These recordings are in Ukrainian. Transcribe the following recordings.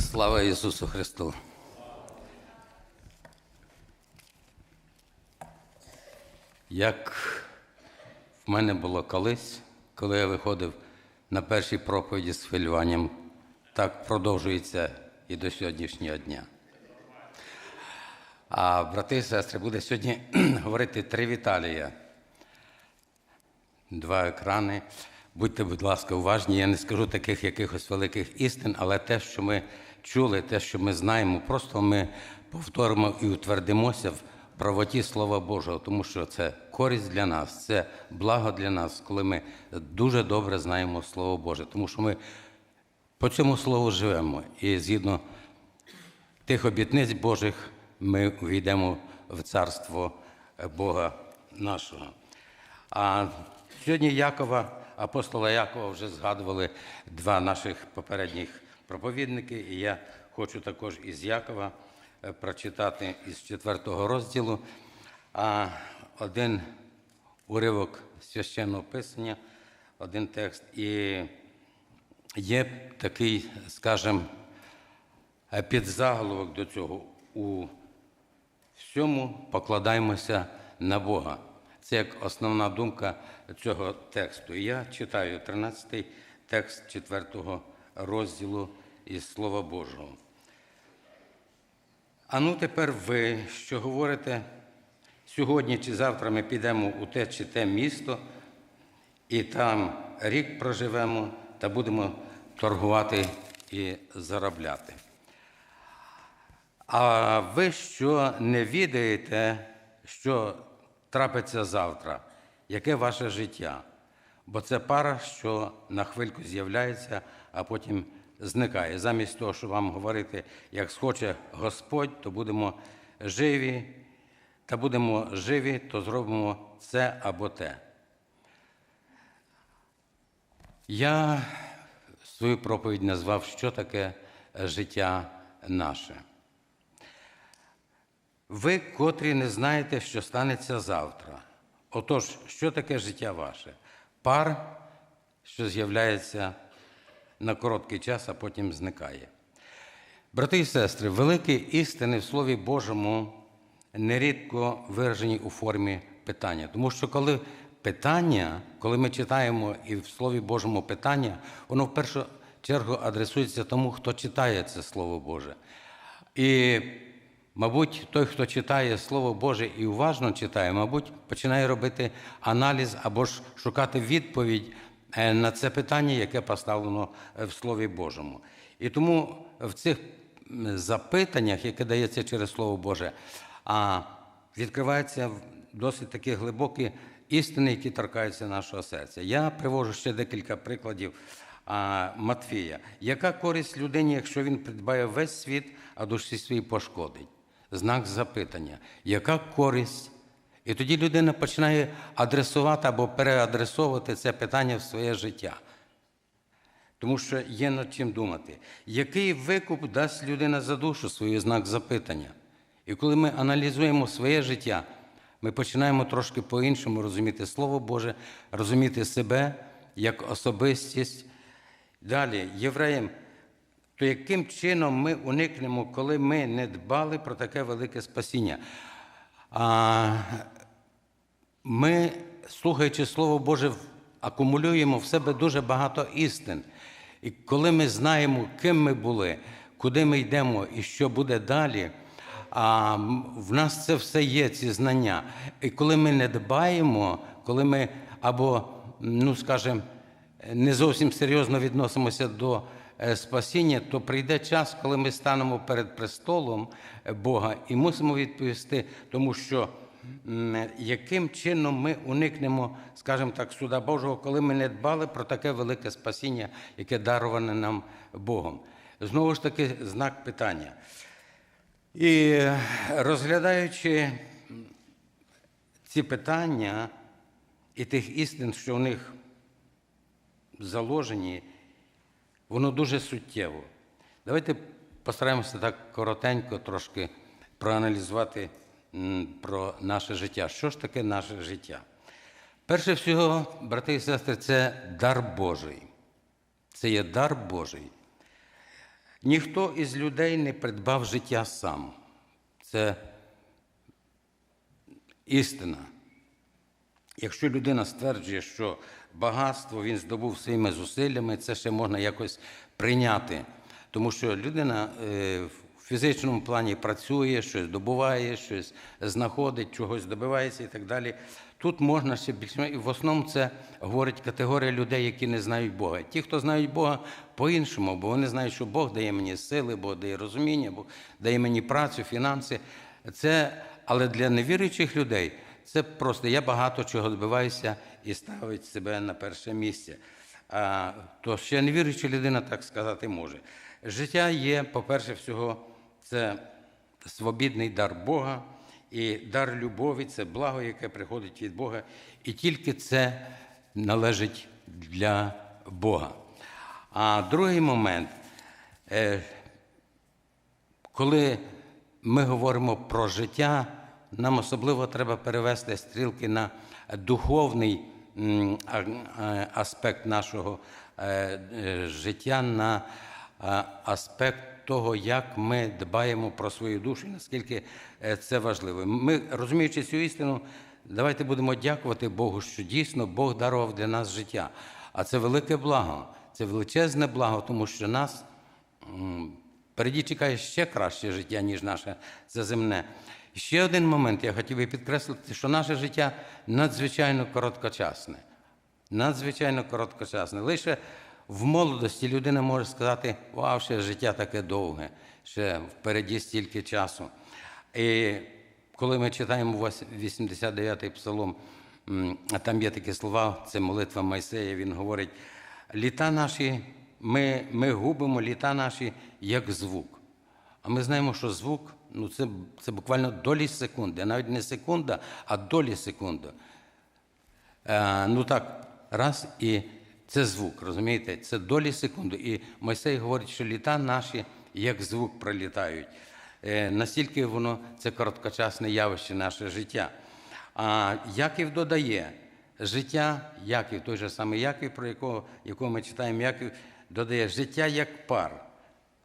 Слава Ісусу Христу! Як в мене було колись, коли я виходив на першій проповіді з хвилюванням, так продовжується і до сьогоднішнього дня. А брати і сестри, буде сьогодні говорити три Віталія. Два екрани. Будьте, будь ласка, уважні. Я не скажу таких якихось великих істин, але те, що ми чули, те, що ми знаємо, просто ми повторимо і утвердимося в правоті Слова Божого, тому що це користь для нас, це благо для нас, коли ми дуже добре знаємо Слово Боже, тому що ми по цьому слову живемо. І згідно тих обітниць Божих ми увійдемо в царство Бога нашого. А сьогодні Якова, апостола Якова, вже згадували два наших попередніх проповідники, і я хочу також із Якова е, прочитати із четвертого розділу а один уривок священного писання, один текст. І є такий, скажімо, е, підзаголовок до цього. У всьому покладаємося на Бога. Це як основна думка цього тексту. Я читаю 13-й текст 4 розділу із Слова Божого. А ну тепер ви, що говорите, сьогодні чи завтра ми підемо у те чи те місто, і там рік проживемо та будемо торгувати і заробляти. А ви що не відаєте, що трапиться завтра, яке ваше життя? Бо це пара, що на хвильку з'являється, а потім зникає. Замість того, щоб вам говорити, як схоче Господь, то будемо живі, та будемо живі, то зробимо це або те. Я свою проповідь назвав, що таке життя наше. Ви, котрі не знаєте, що станеться завтра. Отож, що таке життя ваше? Пар, що з'являється на короткий час, а потім зникає. Брати і сестри, великі істини в Слові Божому нерідко виражені у формі питання. Тому що коли питання, коли ми читаємо і в Слові Божому питання, воно в першу чергу адресується тому, хто читає це Слово Боже. І Мабуть, той, хто читає Слово Боже і уважно читає, мабуть, починає робити аналіз або ж шукати відповідь е, на це питання, яке поставлено в Слові Божому. І тому в цих запитаннях, яке дається через Слово Боже, відкриваються досить такі глибокі істини, які торкаються нашого серця. Я привожу ще декілька прикладів Матфія. Яка користь людині, якщо він придбає весь світ, а душі свої пошкодить? Знак запитання, яка користь? І тоді людина починає адресувати або переадресовувати це питання в своє життя. Тому що є над чим думати. Який викуп дасть людина за душу свою знак запитання? І коли ми аналізуємо своє життя, ми починаємо трошки по-іншому розуміти Слово Боже, розуміти себе як особистість. Далі, євреям то яким чином ми уникнемо, коли ми не дбали про таке велике спасіння? А Ми, слухаючи Слово Боже, акумулюємо в себе дуже багато істин. І коли ми знаємо, ким ми були, куди ми йдемо і що буде далі, а в нас це все є, ці знання. І коли ми не дбаємо, коли ми або, ну скажімо, не зовсім серйозно відносимося до спасіння, то прийде час, коли ми станемо перед престолом е, Бога і мусимо відповісти, тому що яким чином ми уникнемо, скажімо так, суда Божого, коли ми не дбали про таке велике спасіння, яке дароване нам Богом. Знову ж таки, знак питання. І розглядаючи ці питання і тих істин, що в них заложені, воно дуже суттєво. Давайте постараємося так коротенько трошки проаналізувати про наше життя. Що ж таке наше життя? Перше всього, брати і сестри, це дар Божий. Це є дар Божий. Ніхто із людей не придбав життя сам. Це істина. Якщо людина стверджує, що багатство він здобув своїми зусиллями, це ще можна якось прийняти. Тому що людина е, в фізичному плані працює, щось добуває, щось знаходить, чогось добивається і так далі. Тут можна ще більше. В основному це говорить категорія людей, які не знають Бога. Ті, хто знають Бога по-іншому, бо вони знають, що Бог дає мені сили, Бог дає розуміння, Бог дає мені працю, фінанси. Це, але для невіруючих людей це просто я багато чого добиваюся і ставить себе на перше місце. А, то ще невіруюча людина так сказати може. Життя є, по-перше, всього, це свобідний дар Бога і дар любові це благо, яке приходить від Бога, і тільки це належить для Бога. А другий момент, е, коли ми говоримо про життя, нам особливо треба перевести стрілки на духовний а- аспект нашого е, е, життя, на аспект того, як ми дбаємо про свою душу, і наскільки е, це важливо. Ми, розуміючи цю істину, давайте будемо дякувати Богу, що дійсно Бог дарував для нас життя. А це велике благо, це величезне благо, тому що нас Впереді чекає ще краще життя, ніж наше це земне. Ще один момент я хотів би підкреслити, що наше життя надзвичайно короткочасне. Надзвичайно короткочасне. Лише в молодості людина може сказати, вау, ще життя таке довге, ще впереді стільки часу. І коли ми читаємо 89-й псалом, там є такі слова, це молитва Майсея, він говорить, літа наші, ми, ми губимо літа наші як звук. А ми знаємо, що звук ну це, це буквально долі секунди, навіть не секунда, а долі секунди. Е, ну так, раз і це звук, розумієте? Це долі секунди. І Мойсей говорить, що літа наші як звук пролітають. Е, настільки воно це короткочасне явище, наше життя. А Яків додає, життя, Яків, той же самий Яків, про якого, якого ми читаємо, Яків додає життя як пар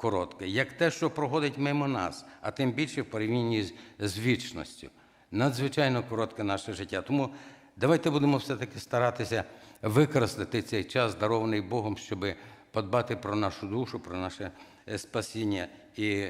коротке, як те, що проходить мимо нас, а тим більше в порівнянні з, з вічністю. Надзвичайно коротке наше життя. Тому давайте будемо все-таки старатися використати цей час, дарований Богом, щоб подбати про нашу душу, про наше е, спасіння і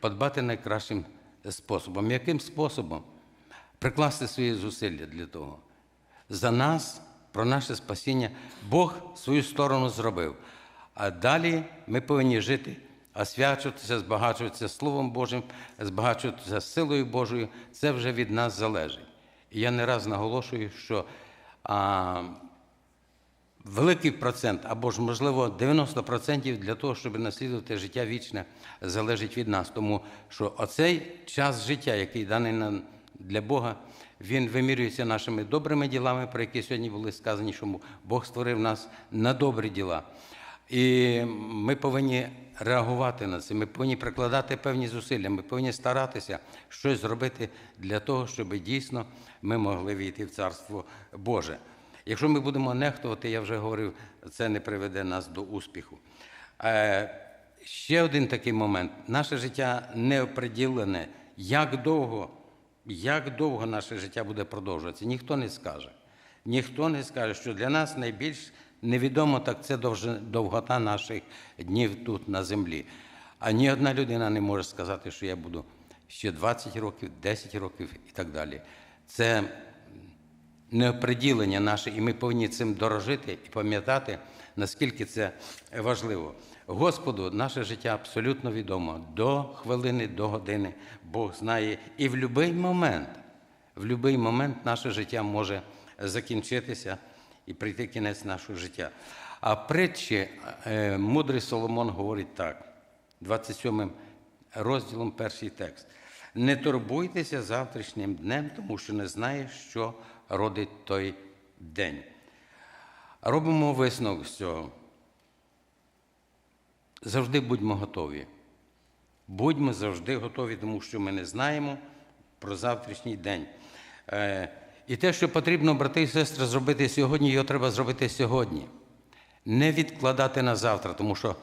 подбати найкращим способом. Яким способом? Прикласти свої зусилля для того. За нас, про наше спасіння, Бог свою сторону зробив. А далі ми повинні жити, освячуватися, збагачуватися Словом Божим, збагачуватися силою Божою. Це вже від нас залежить. І я не раз наголошую, що а, великий процент, або ж, можливо, 90% для того, щоб наслідувати життя вічне, залежить від нас. Тому що оцей час життя, який даний нам для Бога, він вимірюється нашими добрими ділами, про які сьогодні були сказані, що Бог створив нас на добрі діла. І ми повинні реагувати на це, ми повинні прикладати певні зусилля, ми повинні старатися щось зробити для того, щоб дійсно ми могли війти в Царство Боже. Якщо ми будемо нехтувати, я вже говорив, це не приведе нас до успіху. Е, ще один такий момент: наше життя не оприділене, як довго, як довго наше життя буде продовжуватися, ніхто не скаже. Ніхто не скаже, що для нас найбільш невідомо так це довгота наших днів тут на землі. А ні одна людина не може сказати, що я буду ще 20 років, 10 років і так далі. Це неоприділення наше, і ми повинні цим дорожити і пам'ятати, наскільки це важливо. Господу наше життя абсолютно відомо до хвилини, до години. Бог знає. І в будь-який момент, в будь-який момент наше життя може закінчитися і прийти кінець нашого життя. А притчі е, мудрий Соломон говорить так, 27 розділом перший текст. Не турбуйтеся завтрашнім днем, тому що не знаєш, що родить той день. Робимо висновок з цього. Завжди будьмо готові. Будьмо завжди готові, тому що ми не знаємо про завтрашній день. І те, що потрібно, брати і сестри, зробити сьогодні, його треба зробити сьогодні. Не відкладати на завтра, тому що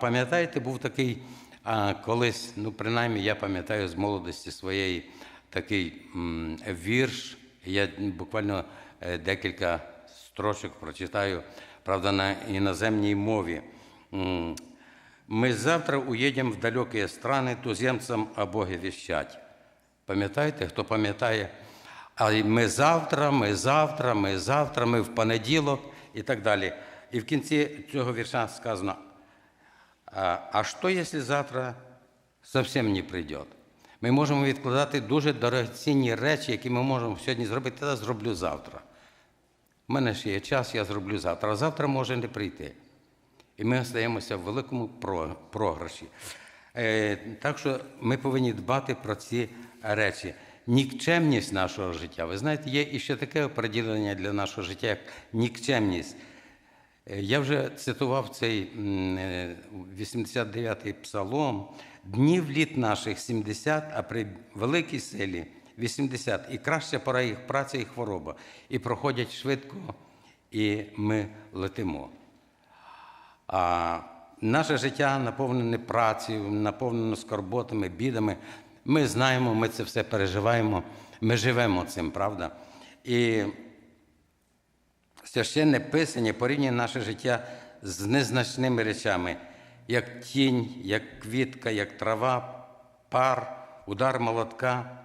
пам'ятаєте, був такий а, колись, ну принаймні я пам'ятаю з молодості своєї такий вірш. Я буквально е, декілька строчок прочитаю, правда, на іноземній мові. М, Мы завтра уедем в далекие страны туземцам о Боге вещать. Пам'ятаєте, хто пам'ятає? А ми завтра, ми завтра, ми завтра, ми в понеділок і так далі. І в кінці цього вірша сказано, а, що, якщо завтра зовсім не прийде? Ми можемо відкладати дуже дорогоцінні речі, які ми можемо сьогодні зробити, та зроблю завтра. У мене ще є час, я зроблю завтра, а завтра може не прийти. І ми остаємося в великому програші. Е, так що ми повинні дбати про ці речі. Нікчемність нашого життя. Ви знаєте, є і ще таке оприділення для нашого життя, як нікчемність. Е, Я вже цитував цей е, 89-й псалом. Днів літ наших 70, а при великій силі 80. І краща пора їх праця і хвороба. І проходять швидко, і ми летимо. А наше життя наповнене працею, наповнено скорботами, бідами. Ми знаємо, ми це все переживаємо, ми живемо цим, правда? І священне писання порівнює наше життя з незначними речами, як тінь, як квітка, як трава, пар, удар молотка.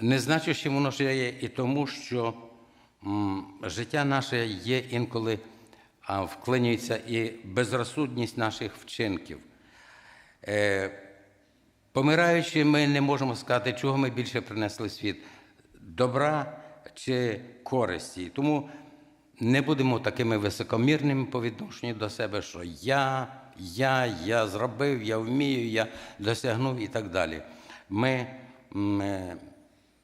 Не значить, що воно ще є і тому, що життя наше є інколи вклинюється і безрозсудність наших вчинків. Помираючи, ми не можемо сказати, чого ми більше принесли світ добра чи користі. Тому не будемо такими високомірними по відношенню до себе, що я, я, я зробив, я вмію, я досягнув і так далі. Ми, м, е,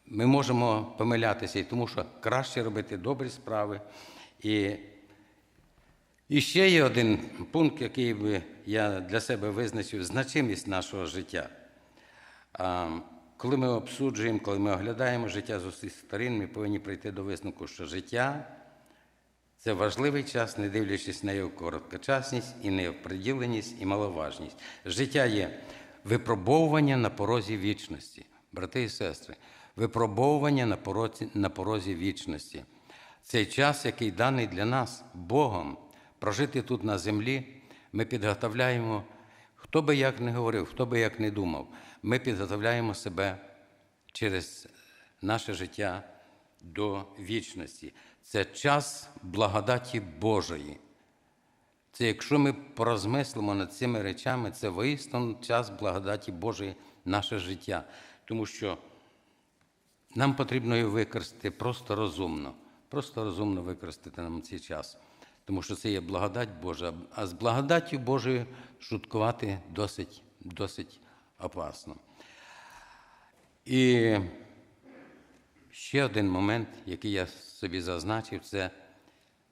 ми можемо помилятися, і тому що краще робити добрі справи. І і ще є один пункт, який би я для себе визначив значимість нашого життя. Коли ми обсуджуємо, коли ми оглядаємо життя з усіх сторін, ми повинні прийти до висновку, що життя це важливий час, не дивлячись на його короткочасність і неоприділеність і маловажність. Життя є випробовування на порозі вічності, брати і сестри, випробовування на порозі, на порозі вічності. Цей час, який даний для нас Богом, прожити тут на землі, ми підготовляємо, хто би як не говорив, хто би як не думав, ми підготовляємо себе через наше життя до вічності. Це час благодаті Божої. Це якщо ми порозмислимо над цими речами, це воістину час благодаті Божої наше життя. Тому що нам потрібно його використати просто розумно. Просто розумно використати нам цей час. Тому що це є благодать Божа. А з благодаттю Божою шуткувати досить, досить опасно. І ще один момент, який я собі зазначив, це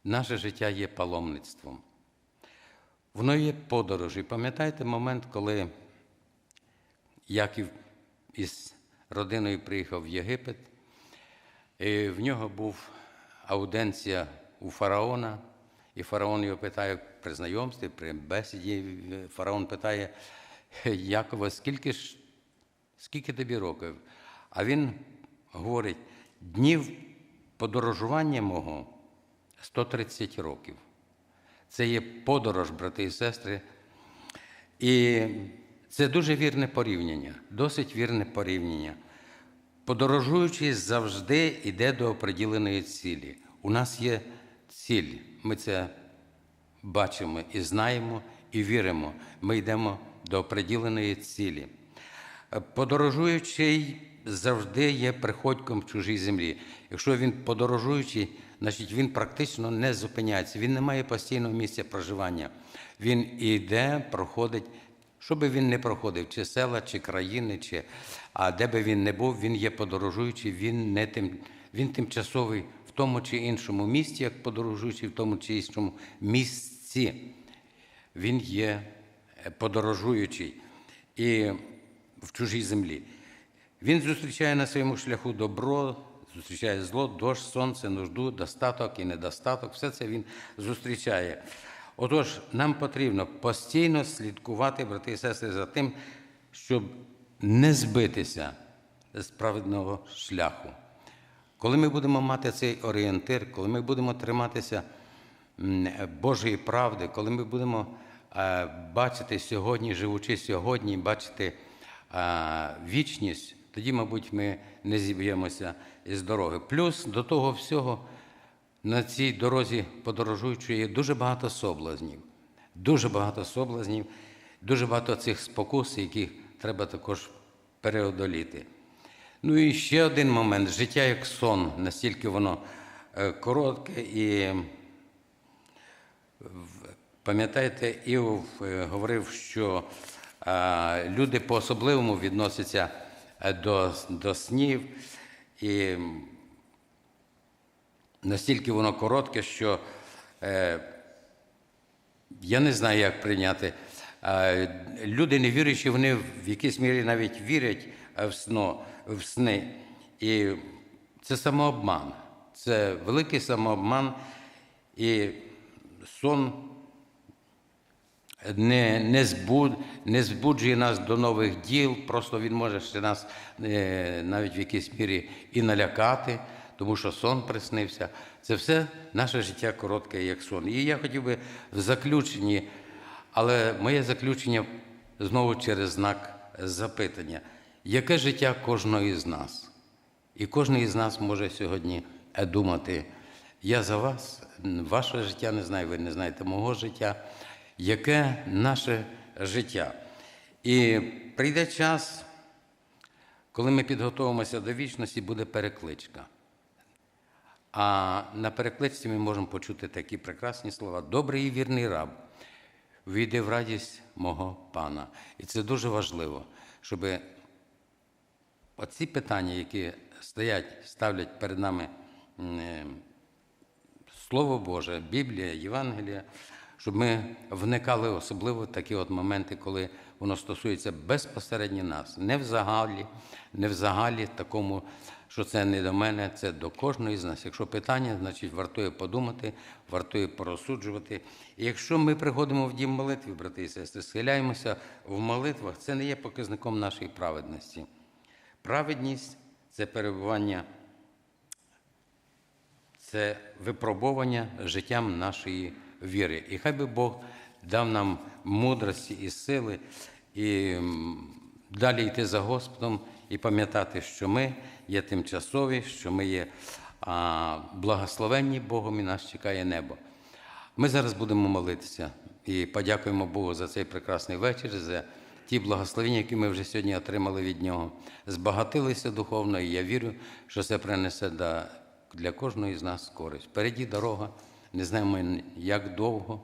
наше життя є паломництвом. Воно є подорожі. Пам'ятаєте момент, коли Яків із родиною приїхав в Єгипет, і в нього був ауденція у фараона, і фараон його питає при знайомстві, при бесіді, фараон питає Якова, скільки ж скільки тобі років? А він говорить, днів подорожування мого 130 років. Це є подорож, брати і сестри. І це дуже вірне порівняння, досить вірне порівняння. Подорожуючи завжди йде до оприділеної цілі. У нас є ціль. Ми це бачимо і знаємо, і віримо. Ми йдемо до оприділеної цілі. Подорожуючий завжди є приходьком в чужій землі. Якщо він подорожуючий, значить він практично не зупиняється, він не має постійного місця проживання. Він іде, проходить, що би він не проходив, чи села, чи країни, чи а де би він не був, він є подорожуючий, він не тим, він тимчасовий тому чи іншому місті, як подорожуючий в тому чи іншому місці. Він є подорожуючий і в чужій землі. Він зустрічає на своєму шляху добро, зустрічає зло, дощ, сонце, нужду, достаток і недостаток. Все це він зустрічає. Отож, нам потрібно постійно слідкувати, брати і сестри, за тим, щоб не збитися з праведного шляху. Коли ми будемо мати цей орієнтир, коли ми будемо триматися Божої правди, коли ми будемо е, бачити сьогодні, живучи сьогодні, бачити вічність, тоді, мабуть, ми не зіб'ємося із дороги. Плюс до того всього на цій дорозі подорожуючої дуже багато соблазнів. Дуже багато соблазнів, дуже багато цих спокус, які треба також переодоліти. Ну і ще один момент: життя як сон, настільки воно е, коротке і пам'ятаєте, Іов е, говорив, що е, люди по-особливому відносяться до, до снів, і настільки воно коротке, що я не знаю, як прийняти. Люди невіруючі, вони в якійсь мірі навіть вірять в, сно, в сни. І це самообман. Це великий самообман. І сон не, не, збуд, не збуджує нас до нових діл, просто він може ще нас е, навіть в якійсь мірі і налякати, тому що сон приснився. Це все наше життя коротке, як сон. І я хотів би в заключенні, але моє заключення знову через знак запитання. Яке життя кожного із нас? І кожен із нас може сьогодні е, думати, я за вас, ваше життя не знаю, ви не знаєте мого життя, яке наше життя. І прийде час, коли ми підготовимося до вічності, буде перекличка. А на перекличці ми можемо почути такі прекрасні слова: добрий і вірний раб, війди в радість мого пана. І це дуже важливо, щоб оці питання, які стоять, ставлять перед нами е, Слово Боже, Біблія, Євангелія, щоб ми вникали особливо в такі от моменти, коли воно стосується безпосередньо нас, не в загалі, не в загалі такому, що це не до мене, це до кожної з нас. Якщо питання, значить вартує подумати, вартує порозсуджувати. І якщо ми приходимо в дім молитви, брати і сестри, схиляємося в молитвах, це не є показником нашої праведності. Праведність це перебування це випробування життям нашої віри. І хай би Бог дав нам мудрості і сили, і далі йти за Господом і пам'ятати, що ми є тимчасові, що ми є благословенні Богом і нас чекає небо. Ми зараз будемо молитися і подякуємо Богу за цей прекрасний вечір, за ті благословення, які ми вже сьогодні отримали від Нього. Збагатилися духовно, і я вірю, що це принесе для кожного з нас користь. Впереді дорога, не знаємо, як довго,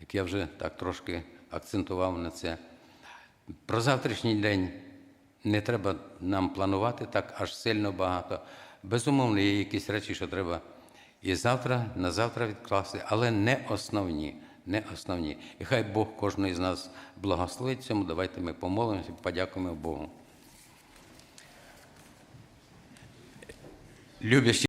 як я вже так трошки акцентував на це. Про завтрашній день не треба нам планувати так аж сильно багато. Безумовно, є якісь речі, що треба і завтра, на завтра відкласти, але не основні. Не основні. І хай Бог кожний з нас благословить цьому. Давайте ми помолимося, подякуємо Богу. Любящі